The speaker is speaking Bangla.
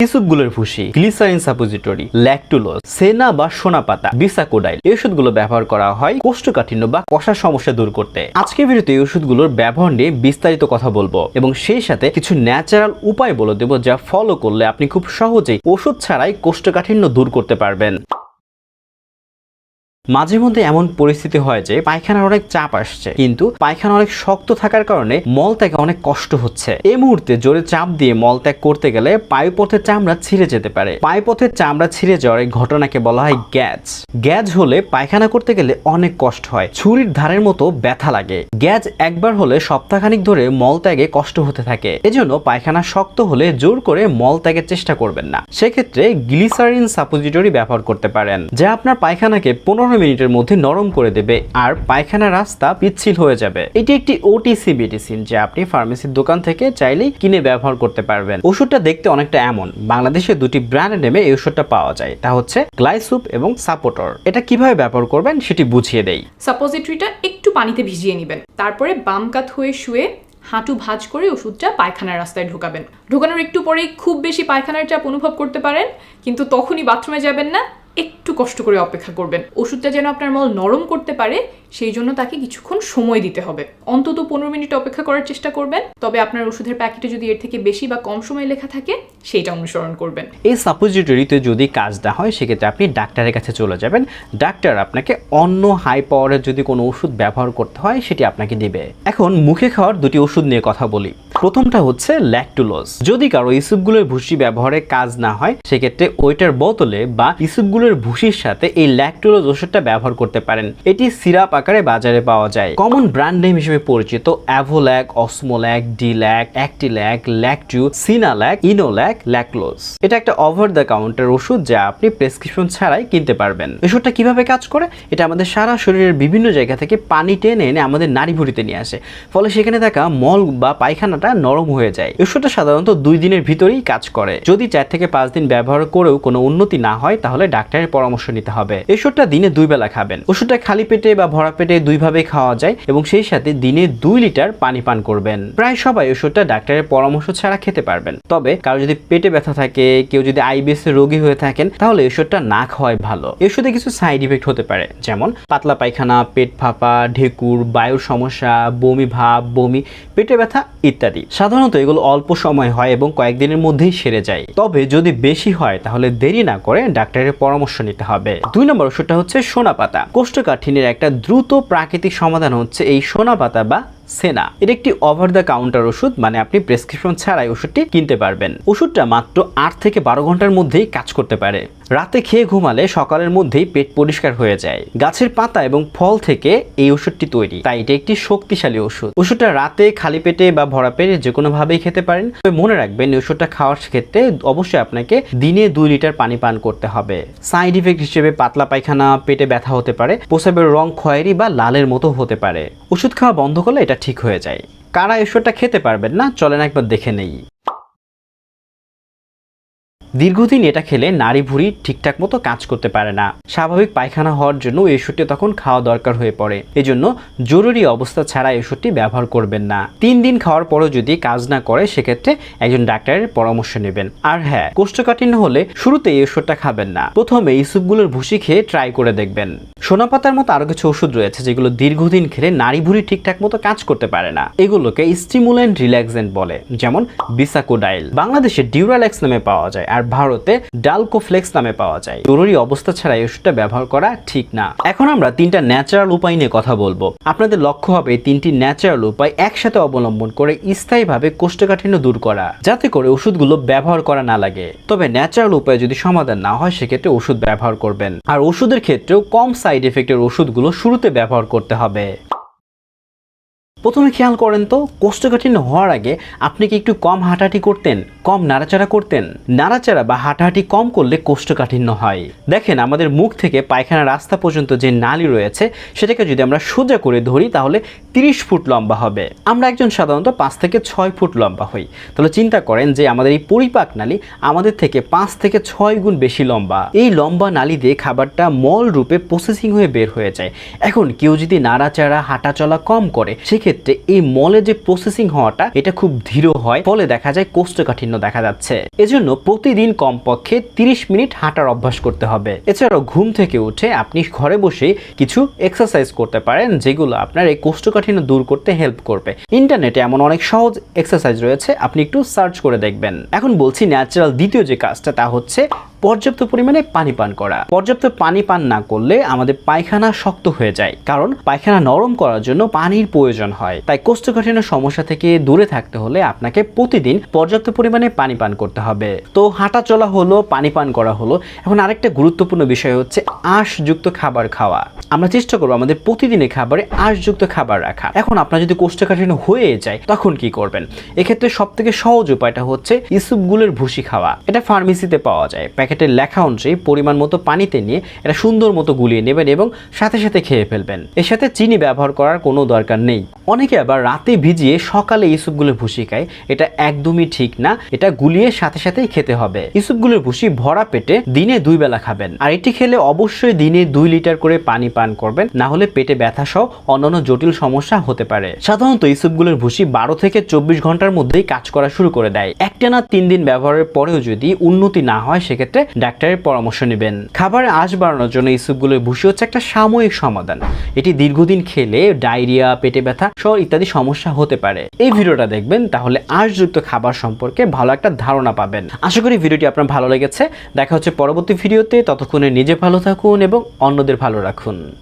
ইসুপগুলোর ফুসি, গ্লিসারিন সাপোজিটরি, ল্যাকটুলোজ, সেনা বা সোনা পাতা, বিসাকোডাইল, এই ওষুধগুলো ব্যবহার করা হয় কোষ্ঠকাঠিন্য বা কষার সমস্যা দূর করতে। আজকে ভিডিওতে এই ওষুধগুলোর ব্যবহার নিয়ে বিস্তারিত কথা বলব এবং সেই সাথে কিছু ন্যাচারাল উপায় বলে দেবো যা ফলো করলে আপনি খুব সহজেই ওষুধ ছাড়াই কোষ্ঠকাঠিন্য দূর করতে পারবেন। মাঝে মধ্যে এমন পরিস্থিতি হয় যে পায়খানার অনেক চাপ আসছে, কিন্তু পায়খানা অনেক শক্ত থাকার কারণে মল ত্যাগে অনেক কষ্ট হচ্ছে। এই মুহূর্তে জোরে চাপ দিয়ে মল ত্যাগ করতে গেলে পায়ুপথের চামড়া ছিঁড়ে যেতে পারে। পায়ুপথের চামড়া ছিঁড়ে যাওয়ার এই ঘটনাকে বলা হয় গ্যাজ। গ্যাজ হলে পায়খানা করতে গেলে অনেক কষ্ট হয়, ছুরির ধারের মতো ব্যথা লাগে। গ্যাজ একবার হলে সপ্তাহখানিক ধরে মল ত্যাগে কষ্ট হতে থাকে। এজন্য পায়খানা শক্ত হলে জোর করে মল ত্যাগের চেষ্টা করবেন না। সেক্ষেত্রে গ্লিসারিন সাপোজিটরি ব্যবহার করতে পারেন, যা আপনার পায়খানাকে পনেরো মিনিটের মধ্যে নরম করে দেবে আর পায়খানা রাস্তা পিচ্ছিল হয়ে যাবে। এটি একটি ওটিসি মেডিসিন যা আপনি ফার্মেসির দোকান থেকে চাইলেই কিনে ব্যবহার করতে পারবেন। ওষুধটা দেখতে অনেকটা এমন। বাংলাদেশে দুটি ব্র্যান্ড নেমে এই ওষুধটা পাওয়া যায়। তা হচ্ছে গ্লাইসুপ এবং সাপোটর এটা কীভাবে ব্যবহার করবেন সেটি বুঝিয়ে দেই। সাপোজিটরিটা একটু পানিতে ভিজিয়ে নেবেন। তারপরে বাম কাত হয়ে শুয়ে হাঁটু ভাঁজ করে ওষুধটা পায়খানার রাস্তায় ঢোকাবেন। ঢোকানোর একটু পরেই খুব বেশি পায়খানার চাপ অনুভব করতে পারেন, কিন্তু তখনই বাথরুমে যাবেন না। একটু কষ্ট করে অপেক্ষা করবেন। ওষুধটা যেন আপনার মল নরম করতে পারে, সেই জন্য তাকে কিছুক্ষণ সময় দিতে হবে। অন্তত পনেরো মিনিট অপেক্ষা করার চেষ্টা করবেন, তবে আপনার ওষুধের প্যাকেটে যদি এর থেকে বেশি বা কম সময় লেখা থাকে, সেইটা অনুসরণ করবেন। এই সাপোজিটরিতে যদি কাজ না হয়, সেক্ষেত্রে আপনি ডাক্তারের কাছে চলে যাবেন। ডাক্তার আপনাকে অন্য হাই পাওয়ারের যদি কোনো ওষুধ ব্যবহার করতে হয়, সেটি আপনাকে দিবে। এখন মুখে খাওয়ার দুটি ওষুধ নিয়ে কথা বলি। প্রথমটা হচ্ছে ল্যাকটুলোজ যদি কারও ইসুপগুলোর ভুসি ব্যবহারে কাজ না হয়, সেক্ষেত্রে ওইটার বোতলে বা ইসুপগুলোর ভুসির সাথে এই ল্যাকটুলোজ ওষুধটা ব্যবহার করতে পারেন। এটি সিরাপ আকারে বাজারে পাওয়া যায়। কমন ব্র্যান্ড নেম হিসেবে পরিচিত অ্যাভোল্যাক অসমোল্যাক ডিল্যাক অ্যাক্টিল্যাক ল্যাকটু সিনাল্যাক ইনোল্যাক ল্যাকলোজ এটা একটা ওভার দ্য কাউন্টার ওষুধ যা আপনি প্রেসক্রিপশন ছাড়াই কিনতে পারবেন। ওষুধটা কীভাবে কাজ করে? এটা আমাদের সারা শরীরের বিভিন্ন জায়গা থেকে পানি টেনে এনে আমাদের নাড়ি ভুড়িতে নিয়ে আসে। ফলে সেখানে থাকা মল বা পায়খানাটা নরম হয়ে যায়। ওষুধটা সাধারণত দুই দিনের ভিতরেই কাজ করে। যদি চার থেকে পাঁচ দিন ব্যবহার করেও কোনো উন্নতি না হয়, তাহলে ডাক্তারের পরামর্শ নিতে হবে। ওষুধটা দিনে দুই বেলা খাবেন। ওষুধটা খালি পেটে বা ভরা পেটে দুইভাবে খাওয়া যায় এবং সেই সাথে দিনে দুই লিটার পানি পান করবেন। প্রায় সবাই ওষুধটা ডাক্তারের পরামর্শ ছাড়া খেতে পারবেন। তবে কারও যদি পেটে ব্যথা থাকে, কেউ যদি আইবিএস রোগী হয়ে থাকেন, তাহলে ওষুধটা না খাওয়াই ভালো। ওষুধে কিছু সাইড ইফেক্ট হতে পারে, যেমন পাতলা পায়খানা, পেট ফাঁপা, ঢেকুর, বায়ুর সমস্যা, বমি ভাব, বমি, পেটে ব্যথা ইত্যাদি। সাধারণত এগুলো অল্প সময় হয় এবং কয়েকদিনের মধ্যেই সেরে যায়। তবে যদি বেশি হয়, তাহলে দেরি না করে ডাক্তারের পরামর্শ নিতে হবে। দুই নম্বর ওষুধটা হচ্ছে সোনা পাতা কোষ্ঠকাঠিন্যের একটা দ্রুত প্রাকৃতিক সমাধান হচ্ছে এই সোনা পাতা বা সেনা। এটা একটি ওভার দ্য কাউন্টার ওষুধ মানে আপনি প্রেসক্রিপশন ছাড়াই ওষুধটি কিনতে পারবেন। ওষুধটা মাত্র আট থেকে বারো ঘণ্টার মধ্যেই কাজ করতে পারে। রাতে খেয়ে ঘুমালে সকালের মধ্যেই পেট পরিষ্কার হয়ে যায়। গাছের পাতা এবং ফল থেকে এই ওষুধটি তৈরি। তাই এটা একটি শক্তিশালী ওষুধ। ওষুধটা রাতে খালি পেটে বা ভরা পেটে যে কোনো ভাবেই খেতে পারেন। তবে মনে রাখবেন, এই ওষুধটা খাওয়ার ক্ষেত্রে অবশ্যই আপনাকে দিনে দুই লিটার পানি পান করতে হবে। সাইড ইফেক্ট হিসেবে পাতলা পায়খানা, পেটে ব্যথা হতে পারে প্রসাবের রং খয়েরি বা লালের মতো হতে পারে। ওষুধ খাওয়া বন্ধ করলে এটা ঠিক হয়ে যায়। কারা এসবটা খেতে পারবেন না? চলেন একবার দেখে নেই। দীর্ঘদিন এটা খেলে নারী ভুঁড়ি ঠিকঠাক মতো কাজ করতে পারে না। স্বাভাবিক পায়খানা হওয়ার জন্য এই ওষুধটি তখন খাওয়া দরকার হয়ে পড়ে। এজন্য জরুরি অবস্থা ছাড়া এই ওষুধটি ব্যবহার করবেন না। তিন দিন খাওয়ার পরও যদি কাজ না করে, সেক্ষেত্রে একজন ডাক্তারের পরামর্শ নেবেন। আর হ্যাঁ কোষ্ঠকাঠিন্য হলে শুরুতে এই ওষুধটা খাবেন না। প্রথমে এই স্যুপগুলোর ভুসি খেয়ে ট্রাই করে দেখবেন। সোনাপাতার মতো আরও কিছু ওষুধ রয়েছে, যেগুলো দীর্ঘদিন খেলে নারী ভুঁড়ি ঠিকঠাক মতো কাজ করতে পারে না। এগুলোকে স্টিমুলেন্ট রিল্যাক্সেন্ট বলে, যেমন বিসাকোডাইল। বাংলাদেশে ডিউরালেক্স নামে পাওয়া যায়, আর ভারতে ডালকোফ্লেক্স নামে পাওয়া যায়। জরুরি অবস্থা ছাড়া এই ওষুধটা ব্যবহার করা ঠিক না। এখন আমরা তিনটা ন্যাচারাল উপায় নিয়ে কথা বলব। আপনাদের লক্ষ্য হবে এই তিনটি ন্যাচারাল উপায় একসাথে অবলম্বন করে স্থায়ীভাবে কোষ্ঠকাঠিন্য দূর করা, যাতে করে ওষুধগুলো ব্যবহার করা না লাগে। তবে ন্যাচারাল উপায়ে যদি সমাধান না হয়, সেক্ষেত্রে ওষুধ ব্যবহার করবেন। আর ওষুধের ক্ষেত্রেও কম সাইড এফেক্টের ওষুধগুলো শুরুতে ব্যবহার করতে হবে। প্রথমে খেয়াল করেন তো, কোষ্ঠকাঠিন্য হওয়ার আগে আপনি কি একটু কম হাঁটাহাঁটি করতেন, কম নাড়াচাড়া করতেন? নাড়াচাড়া বা হাঁটাহাঁটি কম করলে কোষ্ঠকাঠিন্য হয়। দেখেন, আমাদের মুখ থেকে পায়খানা রাস্তা পর্যন্ত যে নালী রয়েছে, সেটাকে যদি আমরা সোজা করে ধরি, তাহলে তিরিশ ফুট লম্বা হবে। আমরা একজন সাধারণত পাঁচ থেকে ছয় ফুট লম্বা হই। তাহলে চিন্তা করেন যে, আমাদের এই পরিপাক নালী আমাদের থেকে পাঁচ থেকে ছয় গুণ বেশি লম্বা। এই লম্বা নালী দিয়ে খাবারটা মল রূপে প্রসেসিং হয়ে বের হয়ে যায়। এখন কেউ যদি নাড়াচাড়া, হাঁটাচলা কম করে ক্ষেত্রে এই মলে যে প্রসেসিং হওয়াটা, এটা খুব ধীর হয়। ফলে দেখা যায় কোষ্ঠকাঠিন্য দেখা যাচ্ছে। এজন্য প্রতিদিন কমপক্ষে 30 মিনিট হাঁটার অভ্যাস করতে হবে। এছাড়াও ঘুম থেকে উঠে আপনি ঘরে বসে কিছু এক্সারসাইজ করতে পারেন, যেগুলো আপনার এই কোষ্ঠকাঠিন্য দূর করতে হেল্প করবে। ইন্টারনেটে এমন অনেক সহজ এক্সারসাইজ রয়েছে, আপনি একটু সার্চ করে দেখবেন। এখন বলছি ন্যাচারাল দ্বিতীয় যে কাজটা, তা হচ্ছে পর্যাপ্ত পরিমাণে পানি পান করা। পর্যাপ্ত পানি পান না করলে আমাদের পায়খানা শক্ত হয়ে যায়, কারণ পায়খানা নরম করার জন্য পানির প্রয়োজন হয়। তাই কোষ্ঠকাঠিন্য সমস্যা থেকে দূরে থাকতে হলে আপনাকে প্রতিদিন পর্যাপ্ত পরিমাণে পানি পান করতে হবে। তো হাঁটা চলা হলো, পানি পান করা হলো। এখন আরেকটা গুরুত্বপূর্ণ বিষয় হচ্ছে আঁশযুক্ত খাবার খাওয়া। আমরা চেষ্টা করব আমাদের প্রতিদিনের খাবারে আঁশযুক্ত খাবার রাখা। এখন আপনার যদি কোষ্ঠকাঠিন্য হয়ে যায়, তখন কি করবেন? এক্ষেত্রে সব থেকে সহজ উপায়টা হচ্ছে ইসুপগুলের ভুসি খাওয়া। এটা ফার্মেসিতে পাওয়া যায়। প্যাকেটের লেখা অনুযায়ী পরিমাণ মতো পানিতে নিয়ে এটা সুন্দর মতো গুলিয়ে নেবেন এবং সাথে সাথে খেয়ে ফেলবেন। এর সাথে চিনি ব্যবহার করার কোনো দরকার নেই। অনেকে আবার রাতে ভিজিয়ে সকালে ইসুপগুলের ভুসি খায়। এটা একদমই ঠিক না। এটা গুলিয়ে সাথে সাথেই খেতে হবে। ইসুপগুলের ভুসি ভরা পেটে দিনে দুই বেলা খাবেন। আর এটি খেলে অবশ্যই দিনে দুই লিটার করে পানি পান করবেন। না হলে পেটে ব্যথা সহ অন্যান্য জটিল সমস্যা হতে পারে। সাধারণত ইসুপগুলের ভুসি বারো থেকে চব্বিশ ঘণ্টার মধ্যেই কাজ করা শুরু করে দেয়। একটানা তিন দিন ব্যবহারের পরেও যদি উন্নতি না হয়, সেক্ষেত্রে ডাক্তারের পরামর্শ নেবেন। খাবারে আঁশ বাড়ানোর জন্য এই স্যুপগুলোর ভুষি হচ্ছে একটা সাময়িক সমাধান। এটি দীর্ঘদিন খেলে ডায়রিয়া, পেটে ব্যথা সহ ইত্যাদি সমস্যা হতে পারে। এই ভিডিওটা দেখবেন, তাহলে আঁশযুক্ত খাবার সম্পর্কে ভালো একটা ধারণা পাবেন। আশা করি ভিডিওটি আপনার ভালো লেগেছে। দেখা হচ্ছে পরবর্তী ভিডিওতে। ততক্ষণে নিজে ভালো থাকুন এবং অন্যদের ভালো রাখুন।